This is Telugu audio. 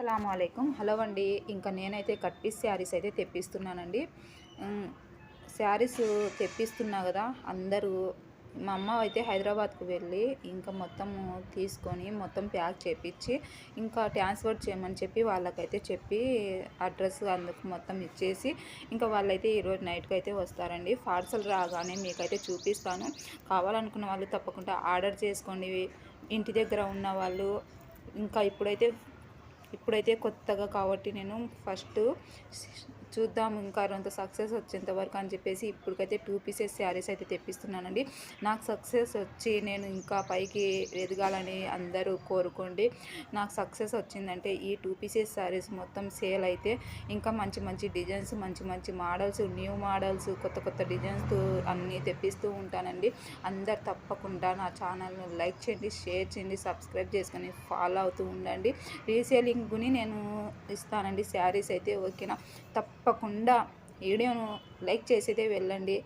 అస్సలం అయికం హలో అండి. ఇంకా నేనైతే కట్ పీస్ శారీస్ అయితే తెప్పిస్తున్నానండి. శారీస్ తెప్పిస్తున్నా కదా అందరూ మా అమ్మ అయితే హైదరాబాద్కు వెళ్ళి ఇంకా మొత్తం తీసుకొని మొత్తం ప్యాక్ చేపించి ఇంకా ట్రాన్స్ఫర్ చేయమని చెప్పి వాళ్ళకైతే చెప్పి అడ్రస్ అందుకు మొత్తం ఇచ్చేసి ఇంకా వాళ్ళైతే ఈరోజు నైట్కి అయితే వస్తారండి. పార్సల్ రాగానే మీకైతే చూపిస్తాను. కావాలనుకున్న వాళ్ళు తప్పకుండా ఆర్డర్ చేసుకోండి. ఇంటి దగ్గర ఉన్న వాళ్ళు ఇంకా ఇప్పుడైతే ఇప్పుడైతే కొత్తగా కాబట్టి నేను ఫస్ట్ చూద్దాం ఇంకా కొంత సక్సెస్ వచ్చేంత వరకు అని చెప్పేసి ఇప్పటికైతే టూ పీసెస్ శారీస్ అయితే తెప్పిస్తున్నానండి. నాకు సక్సెస్ వచ్చి నేను ఇంకా పైకి ఎదగాలని అందరూ కోరుకోండి. నాకు సక్సెస్ వచ్చిందంటే ఈ టూ పీసెస్ శారీస్ మొత్తం సేల్ అయితే ఇంకా మంచి మంచి డిజైన్స్ మంచి మంచి మోడల్స్ న్యూ మోడల్స్ కొత్త కొత్త డిజైన్స్ అన్నీ తెప్పిస్తూ ఉంటానండి. అందరు తప్పకుండా నా ఛానల్ను లైక్ చేయండి షేర్ చేయండి సబ్స్క్రైబ్ చేసుకొని ఫాలో అవుతూ ఉండండి. రీసేలింగ్ని నేను ఇస్తానండి శారీస్ అయితే ఓకేనా? తప్పకుండా వీడియోను లైక్ చేసేదే వెళ్ళండి.